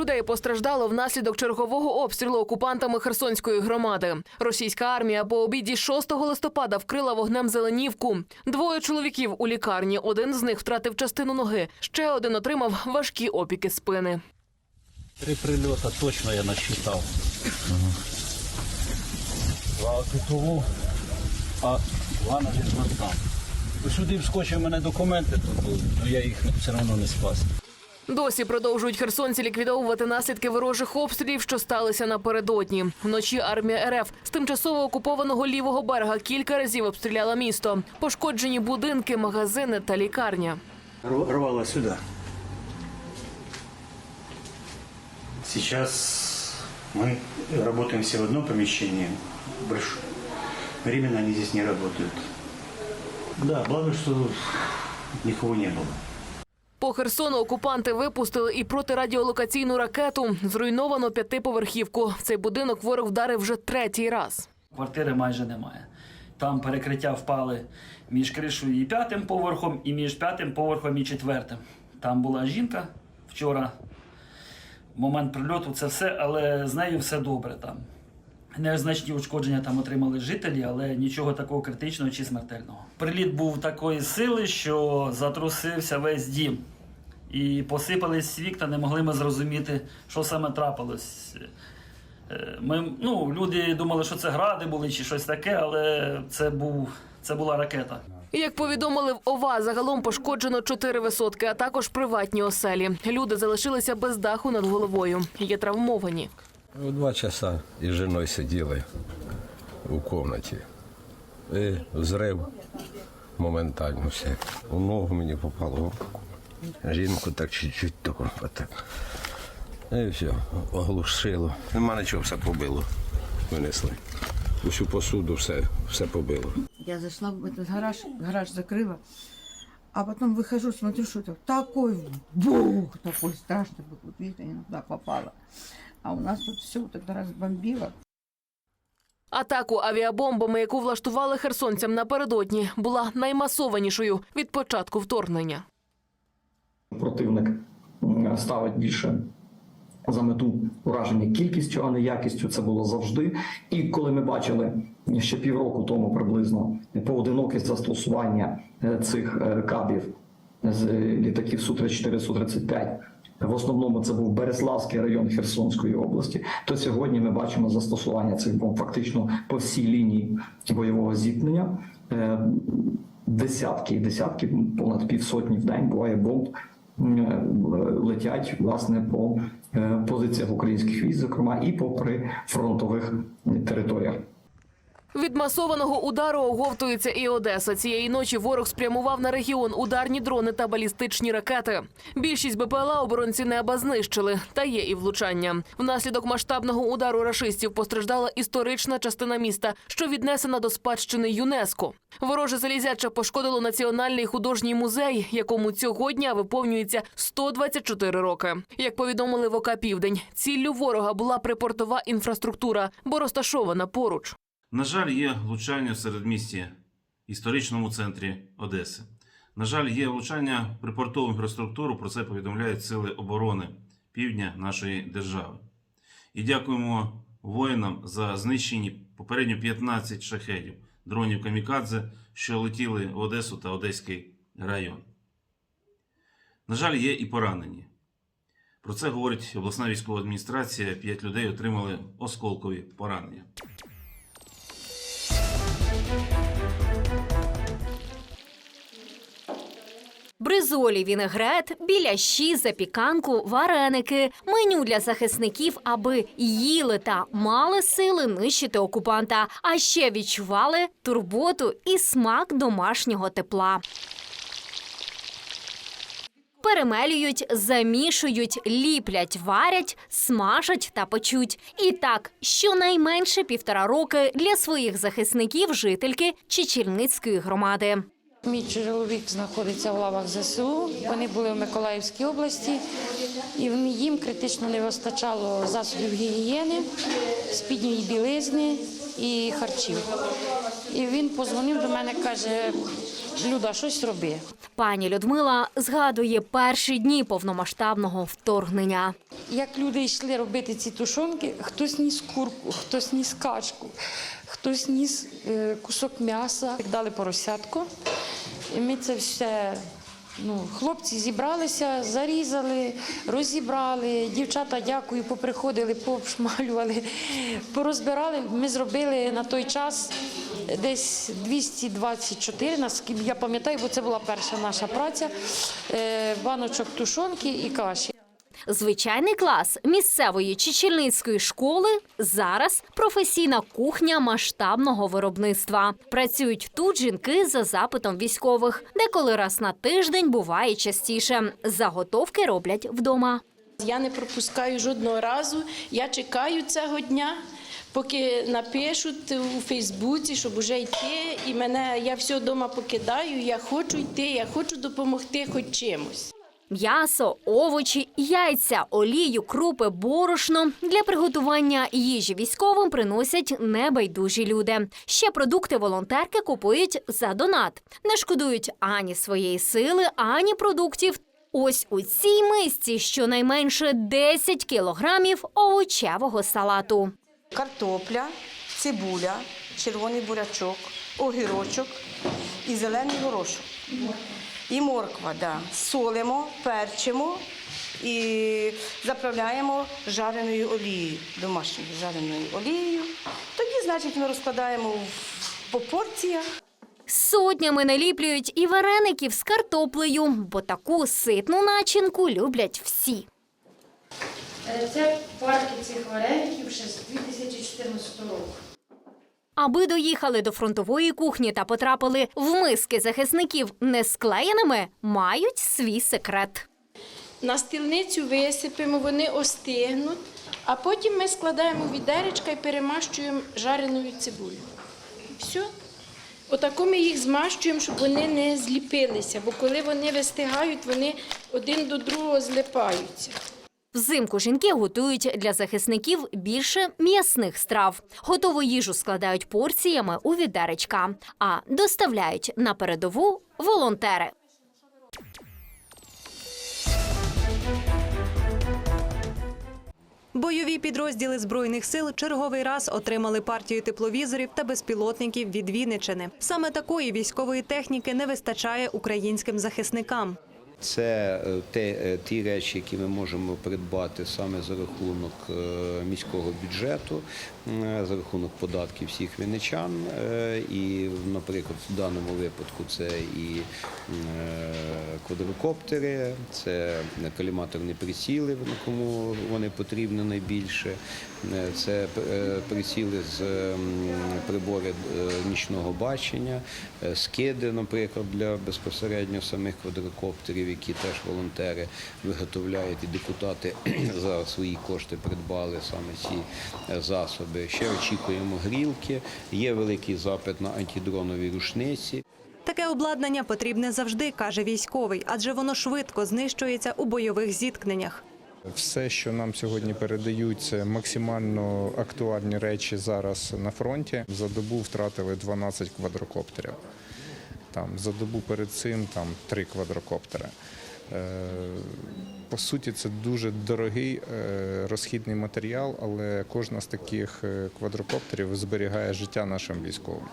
людей постраждало внаслідок чергового обстрілу окупантами Херсонської громади. Російська армія по обіді 6 листопада вкрила вогнем Зеленівку. Двоє чоловіків у лікарні. Один з них втратив частину ноги. Ще один отримав важкі опіки спини. Три прильота точно я насчитав. Два тут, а два на там. Сюди вскочив мене документи, але я їх все одно не спас. Досі продовжують херсонці ліквідовувати наслідки ворожих обстрілів, що сталися напередодні. Вночі армія РФ з тимчасово окупованого лівого берега кілька разів обстріляла місто. Пошкоджені будинки, магазини та лікарня. Рв- Рвало сюди. Сейчас мы работаем все в одном помещении. Больш- Временно они здесь не работают. Да, благо, что никого не было. По Херсону окупанти випустили і протирадіолокаційну ракету. Зруйновано п'ятиповерхівку. В цей будинок ворог вдарив вже третій раз. Квартири майже немає. Там перекриття впали між кришою і п'ятим поверхом, і між п'ятим поверхом і четвертим. Там була жінка вчора. Момент прильоту це все, але з нею все добре там. Незначні ушкодження там отримали жителі, але нічого такого критичного чи смертельного. Приліт був такої сили, що затрусився весь дім. І посипались вікна, не могли ми зрозуміти, що саме трапилось. Е, Ми, ну, люди думали, що це гради були чи щось таке, але це, був, це була ракета. Як повідомили в ОВА, загалом пошкоджено чотири висотки, а також приватні оселі. Люди залишилися без даху над головою. Є травмовані. Ну, Два часа із жіною сиділи у кімнаті. І зрив моментально все. У ногу мені попало в руку. Жінку так чуть-чуть тако, отак. І все, оглушило. Нема нічого, все побило. Винесли. Усю посуду все, все побило. Я зашла в этот гараж, гараж закрыла, а потом выхожу, смотрю, что это такой бух, такой страшный был. Вот видите, я туда попала. А у нас тут все вот это разбомбило. Атаку авіабомбами, яку влаштували херсонцям напередодні, була наймасованішою від початку вторгнення. противник ставить більше за мету ураження кількістю, а не якістю. Це було завжди. І коли ми бачили ще півроку тому приблизно поодинокість застосування е, цих е, кабів з е, літаків Су-34, Су-35, в основному це був Береславський район Херсонської області. То сьогодні ми бачимо застосування цих бомб фактично по всій лінії бойового зіткнення. Е, Десятки і десятки, понад півсотні в день буває бомб е, летять власне по е, позиціях українських військ, зокрема і по прифронтових територіях. Від масованого удару оговтується і Одеса. Цієї ночі ворог спрямував на регіон ударні дрони та балістичні ракети. Більшість БПЛА оборонці неба знищили, та є і влучання. Внаслідок масштабного удару рашистів постраждала історична частина міста, що віднесена до спадщини ЮНЕСКо. Вороже залізяча пошкодило національний художній музей, якому цього дня виповнюється 124 роки. Як повідомили в ОК Південь, ціллю ворога була припортова інфраструктура, бо розташована поруч. На жаль, є влучання в середмісті, історичному центрі Одеси. На жаль, є влучання припортову інфраструктуру. Про це повідомляють Сили оборони півдня нашої держави. І дякуємо воїнам за знищені попередньо 15 шахедів, дронів камікадзе, що летіли в Одесу та Одеський район. На жаль, є і поранені. Про це говорить обласна військова адміністрація. П'ять людей отримали осколкові поранення. Бризолі, вінегрет, біляші, запіканку, вареники, меню для захисників, аби їли та мали сили нищити окупанта, а ще відчували турботу і смак домашнього тепла. Перемелюють, замішують, ліплять, варять, смажать та печуть. І так, щонайменше півтора роки для своїх захисників жительки Чечільницької громади. Мій чоловік знаходиться в лавах ЗСУ. Вони були в Миколаївській області, і їм критично не вистачало засобів гігієни, спідньої білизни і харчів. І він позвонив до мене, каже: Люда, щось роби. Пані Людмила згадує перші дні повномасштабного вторгнення. Як люди йшли робити ці тушонки, хтось ніс курку, хтось ніс качку, хтось ніс е, кусок м'яса. Дали поросятку. І ми це все. Ну, хлопці зібралися, зарізали, розібрали. Дівчата, дякую, поприходили, пообшмалювали, порозбирали. Ми зробили на той час десь 224, наскільки я пам'ятаю, бо це була перша наша праця. е, Баночок тушонки і каші. Звичайний клас місцевої Чечільницької школи зараз професійна кухня масштабного виробництва. Працюють тут жінки за запитом військових, деколи раз на тиждень буває частіше. Заготовки роблять вдома. Я не пропускаю жодного разу. Я чекаю цього дня, поки напишуть у Фейсбуці, щоб уже йти. І мене я все вдома покидаю. Я хочу йти, я хочу допомогти хоч чимось. М'ясо, овочі, яйця, олію, крупи, борошно для приготування їжі військовим приносять небайдужі люди. Ще продукти волонтерки купують за донат. Не шкодують ані своєї сили, ані продуктів. Ось у цій мисці щонайменше 10 кілограмів овочевого салату. картопля, цибуля, червоний бурячок, огірочок і зелений горошок. І морква, да. солимо, перчимо і заправляємо жареною олією, домашньою жареною олією. Тоді, значить, ми розкладаємо в- по порціях. Сотнями наліплюють і вареників з картоплею, бо таку ситну начинку люблять всі. Рецепт парки цих вареників ще з 2014 року. Аби доїхали до фронтової кухні та потрапили в миски захисників не склеєними, мають свій секрет. На стільницю висипемо, вони остигнуть, а потім ми складаємо відеречка і перемащуємо жареною цибулею. Все. Отако ми їх змащуємо, щоб вони не зліпилися, бо коли вони вистигають, вони один до другого злипаються. Взимку жінки готують для захисників більше м'ясних страв. Готову їжу складають порціями у відеречка, а доставляють на передову волонтери. Бойові підрозділи збройних сил черговий раз отримали партію тепловізорів та безпілотників від Вінничини. Саме такої військової техніки не вистачає українським захисникам. Це е, те, е, ті речі, які ми можемо придбати саме за рахунок е, міського бюджету, за рахунок податків всіх вінничан. Е, І, наприклад, в даному випадку це і е, квадрокоптери, це коліматорні приціли, кому вони потрібні найбільше. Е, Це е, приціли з е, нічного бачення, е, скиди, наприклад, для безпосередньо самих квадрокоптерів, які теж волонтери виготовляють, і депутати за свої кошти придбали саме ці е, засоби. Ще очікуємо грілки. Є великий запит на антидронові рушниці. Таке обладнання потрібне завжди, каже військовий, адже воно швидко знищується у бойових зіткненнях. Все, що нам сьогодні передають, це максимально актуальні речі зараз на фронті. За добу втратили 12 квадрокоптерів. Там за добу перед цим там три квадрокоптери. Е, По суті, це дуже дорогий е, розхідний матеріал, але кожна з таких е, квадрокоптерів зберігає життя нашим військовим.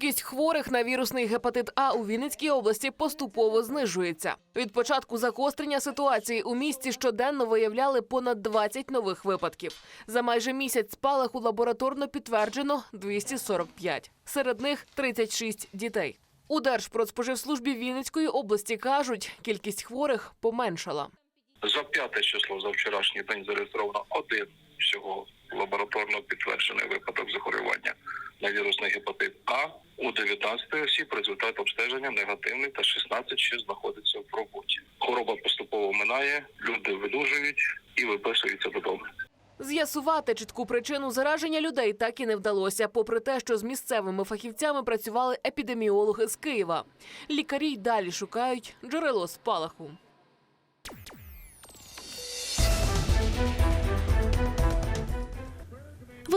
Кількість хворих на вірусний гепатит А у Вінницькій області поступово знижується. Від початку загострення ситуації у місті щоденно виявляли понад 20 нових випадків. За майже місяць спалаху лабораторно підтверджено 245. Серед них 36 дітей. У Держпродспоживслужбі Вінницької області кажуть, кількість хворих поменшала. За п'яте число за вчорашній день зареєстровано один всього лабораторно підтверджений випадок захворювання на вірусний гепатит А. У 19 осіб результат обстеження негативний та 16 ще знаходиться в роботі. Хвороба поступово минає, люди видужують і виписуються додому. З'ясувати чітку причину зараження людей так і не вдалося, попри те, що з місцевими фахівцями працювали епідеміологи з Києва. Лікарі й далі шукають джерело спалаху.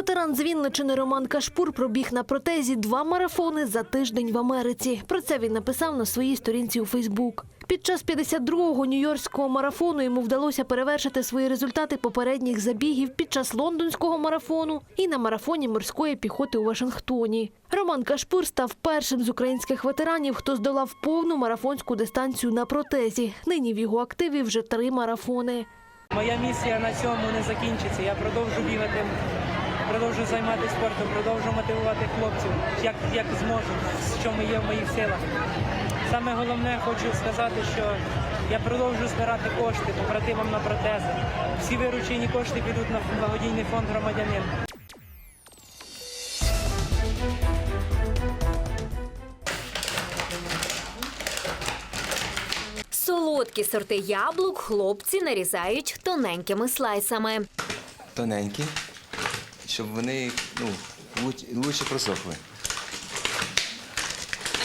Ветеран з Вінничини Роман Кашпур пробіг на протезі два марафони за тиждень в Америці. Про це він написав на своїй сторінці у Фейсбук. Під час 52-го нью-йоркського марафону йому вдалося перевершити свої результати попередніх забігів під час лондонського марафону і на марафоні морської піхоти у Вашингтоні. Роман Кашпур став першим з українських ветеранів, хто здолав повну марафонську дистанцію на протезі. Нині в його активі вже три марафони. Моя місія на цьому не закінчиться. Я продовжу бігати, продовжу займатися спортом, продовжу мотивувати хлопців, як, як зможу, що ми є в моїх силах. Саме головне хочу сказати, що я продовжу збирати кошти побратимам на протези. Всі виручені кошти підуть на благодійний фонд громадянин. Солодкі сорти яблук хлопці нарізають тоненькими слайсами. тоненькі, щоб вони ну, лучше просохли.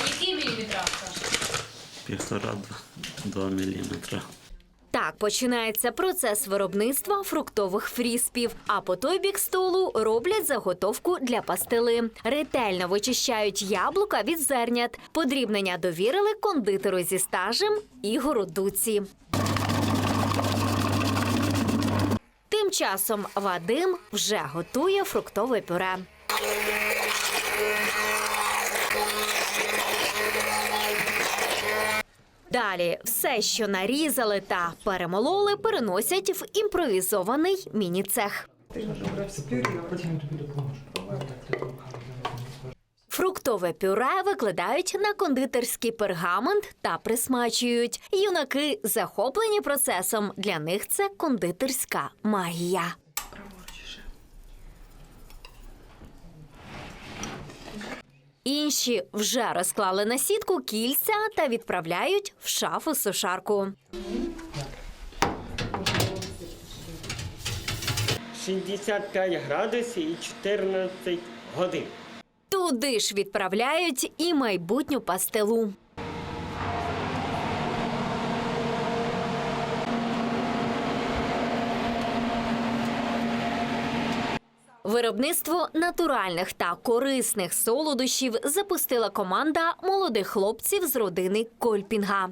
А які міліметра? Півтора-два міліметра. Так починається процес виробництва фруктових фріспів. А по той бік столу роблять заготовку для пастили. Ретельно вичищають яблука від зернят. Подрібнення довірили кондитеру зі стажем Ігору Дуці. Тим часом Вадим вже готує фруктове пюре. Далі все, що нарізали та перемололи, переносять в імпровізований міні-цех. Фруктове пюре викладають на кондитерський пергамент та присмачують. Юнаки захоплені процесом. Для них це кондитерська магія. Інші вже розклали на сітку кільця та відправляють в шафу сушарку. 75 градусів і 14 годин. Туди ж відправляють і майбутню пастилу. Виробництво натуральних та корисних солодощів запустила команда молодих хлопців з родини Кольпінга.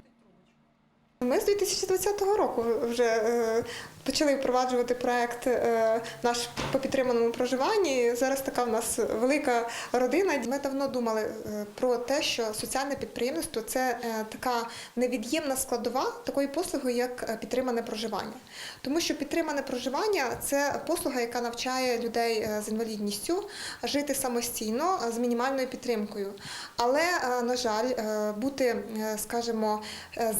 Ми з 2020 року вже е, почали впроваджувати проект е, наш по підтриманому проживанні. Зараз така в нас велика родина. Ми давно думали е, про те, що соціальне підприємництво це е, така невід'ємна складова такої послуги, як підтримане проживання. Тому що підтримане проживання це послуга, яка навчає людей з інвалідністю жити самостійно з мінімальною підтримкою. Але, на жаль, бути, скажімо,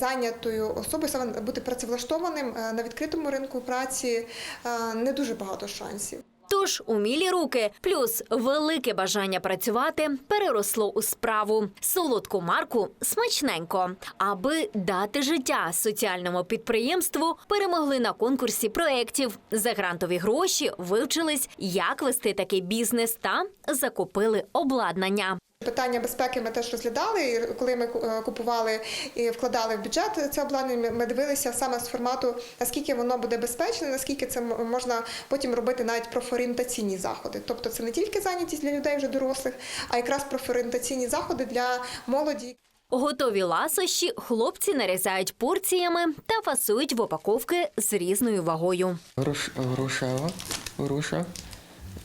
зайнятою особою, саме бути працевлаштованим на відкритому ринку праці е, не дуже багато шансів. Тож умілі руки, плюс велике бажання працювати переросло у справу. Солодку марку смачненько. Аби дати життя соціальному підприємству, перемогли на конкурсі проєктів. За грантові гроші вивчились, як вести такий бізнес та закупили обладнання. Питання безпеки ми теж розглядали. І коли ми е, купували і вкладали в бюджет це обладнання, ми дивилися саме з формату, наскільки воно буде безпечне, наскільки це можна потім робити навіть профорієнтаційні заходи. Тобто це не тільки зайнятість для людей вже дорослих, а якраз профорієнтаційні заходи для молоді. Готові ласощі хлопці нарізають порціями та фасують в упаковки з різною вагою. Груш, грушева, груша,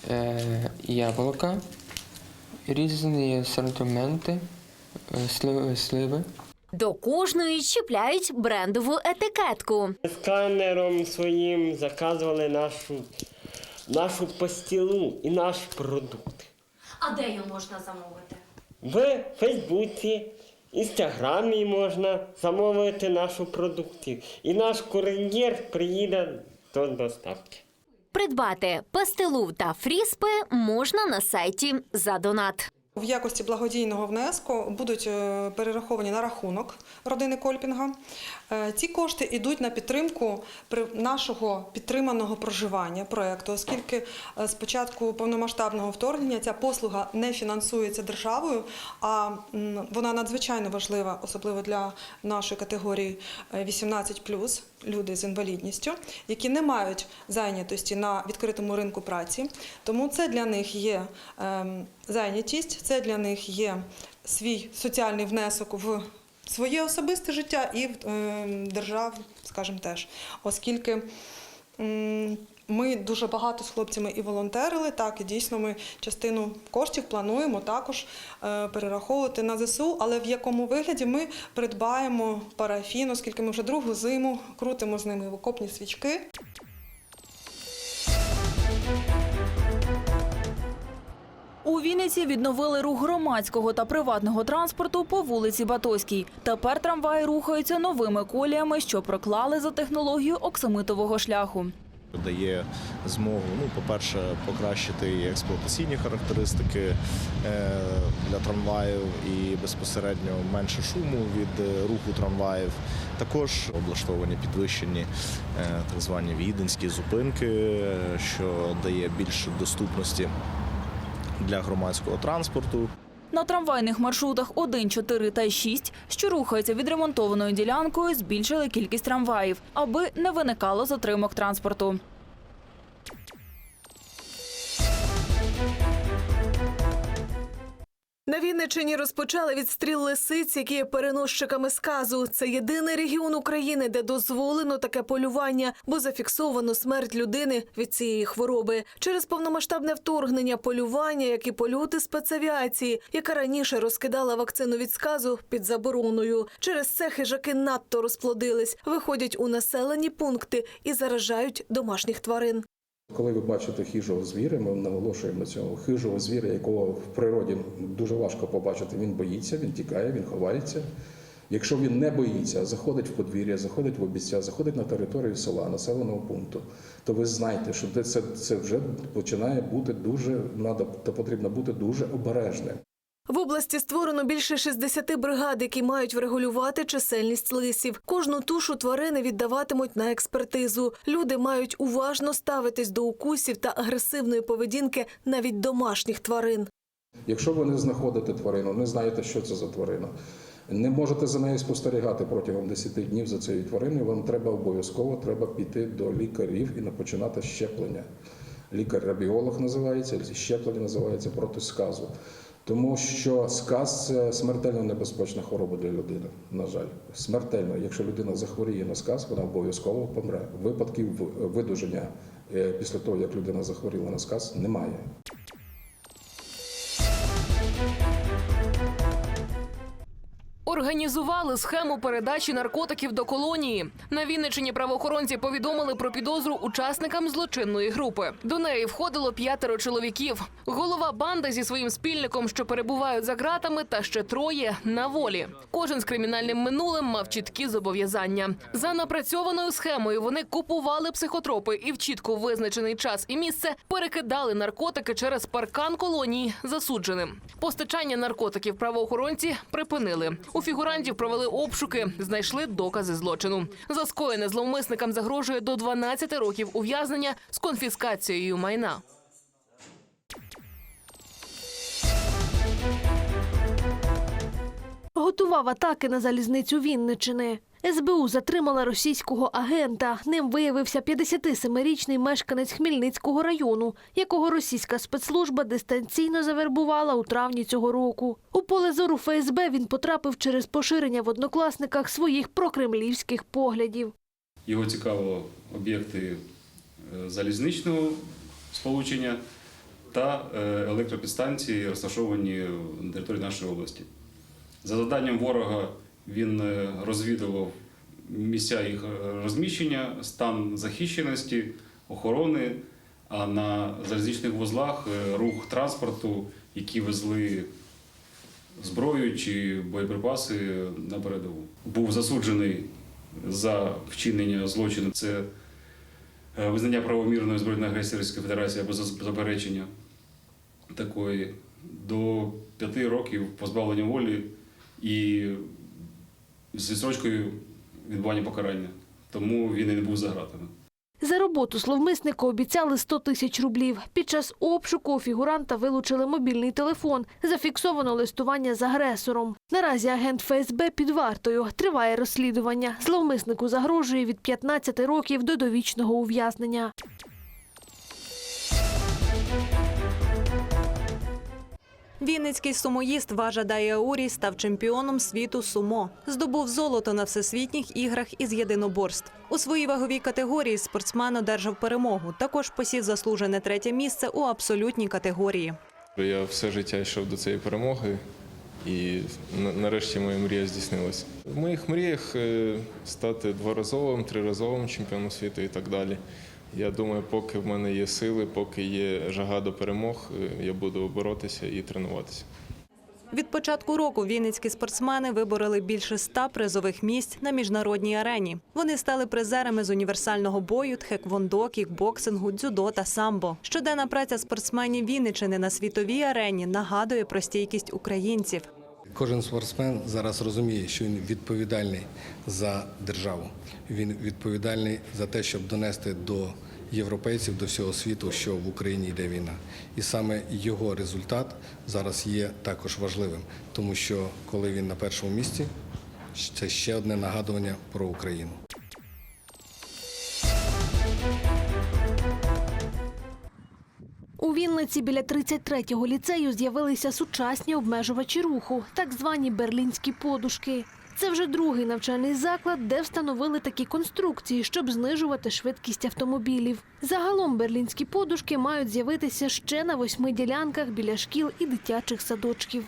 е, яблука, різні асортименти, е, сливи, сливи. До кожної чіпляють брендову етикетку. Сканером своїм заказували нашу, нашу пастілу і наш продукт. А де його можна замовити? В Фейсбуці, Інстаграмі можна замовити нашу продукцію. І наш кур'єр приїде до доставки. Придбати пастилу та фріспи можна на сайті за донат. В якості благодійного внеску будуть е, перераховані на рахунок родини Кольпінга. Е, Ці кошти йдуть на підтримку нашого підтриманого проживання проєкту, оскільки е, з початку повномасштабного вторгнення ця послуга не фінансується державою, а вона надзвичайно важлива, особливо для нашої категорії е, 18+. Люди з інвалідністю, які не мають зайнятості на відкритому ринку праці. Тому це для них є ем, зайнятість, це для них є свій соціальний внесок в своє особисте життя і в ем, державу, скажімо теж, оскільки. Ми дуже багато з хлопцями і волонтерили. Так, і дійсно ми частину коштів плануємо також е, перераховувати на ЗСУ, але в якому вигляді ми придбаємо парафін, оскільки ми вже другу зиму крутимо з ними в окопні свічки. У Вінниці відновили рух громадського та приватного транспорту по вулиці Батоській. Тепер трамваї рухаються новими коліями, що проклали за технологію оксамитового шляху. Дає змогу, ну, по-перше, покращити експлуатаційні характеристики е, для трамваїв і безпосередньо менше шуму від е, руху трамваїв. Також облаштовані підвищені е, так звані віденські зупинки, що дає більше доступності для громадського транспорту. На трамвайних маршрутах 1, 4 та 6, що рухаються відремонтованою ділянкою, збільшили кількість трамваїв, аби не виникало затримок транспорту. На Вінниччині розпочали відстріл лисиць, які є переносчиками сказу. Це єдиний регіон України, де дозволено таке полювання, бо зафіксовано смерть людини від цієї хвороби. Через повномасштабне вторгнення полювання, як і польоти спецавіації, яка раніше розкидала вакцину від сказу під забороною. Через це хижаки надто розплодились, виходять у населені пункти і заражають домашніх тварин. Коли ви бачите хижого звіра, ми наголошуємо на цьому хижого звіра, якого в природі дуже важко побачити. Він боїться, він тікає, він ховається. Якщо він не боїться, а заходить в подвір'я, заходить в обіця, заходить на територію села, населеного пункту, то ви знаєте, що це, це вже починає бути дуже надо, то потрібно бути дуже обережним. В області створено більше 60 бригад, які мають врегулювати чисельність лисів. Кожну тушу тварини віддаватимуть на експертизу. Люди мають уважно ставитись до укусів та агресивної поведінки навіть домашніх тварин. Якщо ви не знаходите тварину, не знаєте, що це за тварина, не можете за нею спостерігати протягом 10 днів за цією твариною, вам треба обов'язково треба піти до лікарів і починати щеплення. Лікар-рабіолог називається, щеплення називається проти сказу. Тому що сказ це смертельно небезпечна хвороба для людини. На жаль, смертельно. Якщо людина захворіє на сказ, вона обов'язково помре. Випадків видуження е, після того, як людина захворіла на сказ, немає. Організували схему передачі наркотиків до колонії. На Вінниччині правоохоронці повідомили про підозру учасникам злочинної групи. До неї входило п'ятеро чоловіків. Голова банди зі своїм спільником, що перебувають за ґратами, та ще троє на волі. Кожен з кримінальним минулим мав чіткі зобов'язання. За напрацьованою схемою вони купували психотропи і в чітко визначений час і місце перекидали наркотики через паркан колонії засудженим. Постачання наркотиків правоохоронці припинили. У фігурантів провели обшуки, знайшли докази злочину. За скоєне зловмисникам загрожує до 12 років ув'язнення з конфіскацією майна. Готував атаки на залізницю Вінничини. СБУ затримала російського агента. Ним виявився 57-річний мешканець Хмельницького району, якого російська спецслужба дистанційно завербувала у травні цього року. У поле зору ФСБ він потрапив через поширення в однокласниках своїх прокремлівських поглядів. Його цікавили об'єкти е, залізничного сполучення та е, електропідстанції, розташовані на території нашої області. За заданням ворога він е, розвідував місця їх е, розміщення, стан захищеності, охорони, а на залізничних вузлах е, рух транспорту, які везли зброю чи боєприпаси на передову. Був засуджений за вчинення злочину. Це визнання правомірної збройної агресії Російської Федерації або заперечення такої до п'яти років позбавлення волі і з відсрочкою відбування покарання. Тому він і не був за ґратами. За роботу словмиснику обіцяли 100 тисяч рублів. Під час обшуку фігуранта вилучили мобільний телефон. Зафіксовано листування з агресором. Наразі агент ФСБ під вартою. Триває розслідування. Зловмиснику загрожує від 15 років до довічного ув'язнення. Вінницький сумоїст Важа Даяурі став чемпіоном світу сумо. Здобув золото на всесвітніх іграх із єдиноборств. У своїй ваговій категорії спортсмен одержав перемогу. Також посів заслужене третє місце у абсолютній категорії. Я все життя йшов до цієї перемоги, і нарешті моя мрія здійснилася. В моїх мріях е, стати дворазовим, триразовим чемпіоном світу і так далі. Я думаю, поки в мене є сили, поки є жага до перемог, е, я буду боротися і тренуватися. Від початку року вінницькі спортсмени вибороли більше ста призових місць на міжнародній арені. Вони стали призерами з універсального бою, тхеквондо, кікбоксингу, дзюдо та самбо. Щоденна праця спортсменів Вінничини на світовій арені нагадує про стійкість українців. Кожен спортсмен зараз розуміє, що він відповідальний за державу. Він відповідальний за те, щоб донести до європейців, до всього світу, що в Україні йде війна. І саме його результат зараз є також важливим, тому що коли він на першому місці, це ще одне нагадування про Україну. Вінниці біля 33-го ліцею з'явилися сучасні обмежувачі руху, так звані берлінські подушки. Це вже другий навчальний заклад, де встановили такі конструкції, щоб знижувати швидкість автомобілів. Загалом берлінські подушки мають з'явитися ще на восьми ділянках біля шкіл і дитячих садочків.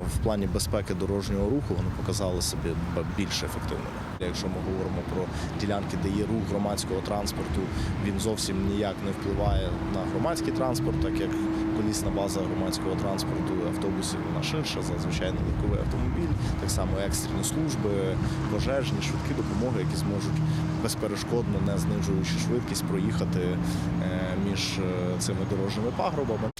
В плані безпеки дорожнього руху вони показали себе більш ефективними. Якщо ми говоримо про ділянки, де є рух громадського транспорту, він зовсім ніяк не впливає на громадський транспорт, так як колісна база громадського транспорту автобусів вона ширша за звичайний легковий автомобіль. Так само екстрені служби, пожежні, швидкі допомоги, які зможуть безперешкодно, не знижуючи швидкість, проїхати е, між е, цими дорожніми пагробами.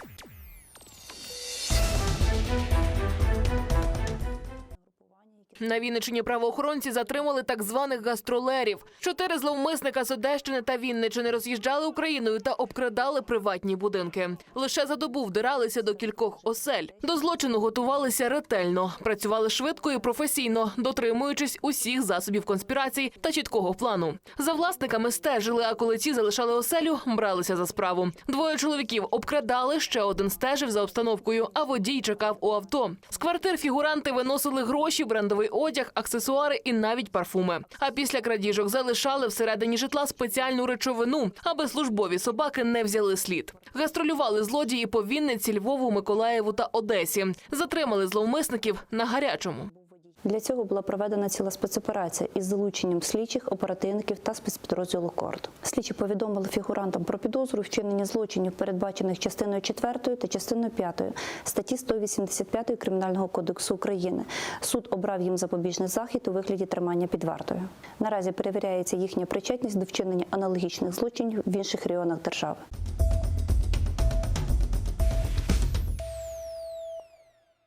На Вінничині правоохоронці затримали так званих гастролерів. Чотири зловмисника з Одещини та Вінничини роз'їжджали Україною та обкрадали приватні будинки. Лише за добу вдиралися до кількох осель. До злочину готувалися ретельно, працювали швидко і професійно, дотримуючись усіх засобів конспірації та чіткого плану. За власниками стежили, а коли ці залишали оселю, бралися за справу. Двоє чоловіків обкрадали, ще один стежив за обстановкою, а водій чекав у авто. З квартир фігуранти виносили гроші, брендовий одяг, аксесуари і навіть парфуми. А після крадіжок залишали всередині житла спеціальну речовину, аби службові собаки не взяли слід. Гастролювали злодії по Вінниці, Львову, Миколаєву та Одесі. Затримали зловмисників на гарячому. Для цього була проведена ціла спецоперація із залученням слідчих, оперативників та спецпідрозділу КОРД. Слідчі повідомили фігурантам про підозру у вчиненні злочинів, передбачених частиною 4 та частиною 5 статті 185 Кримінального кодексу України. Суд обрав їм запобіжний захід у вигляді тримання під вартою. Наразі перевіряється їхня причетність до вчинення аналогічних злочинів в інших регіонах держави.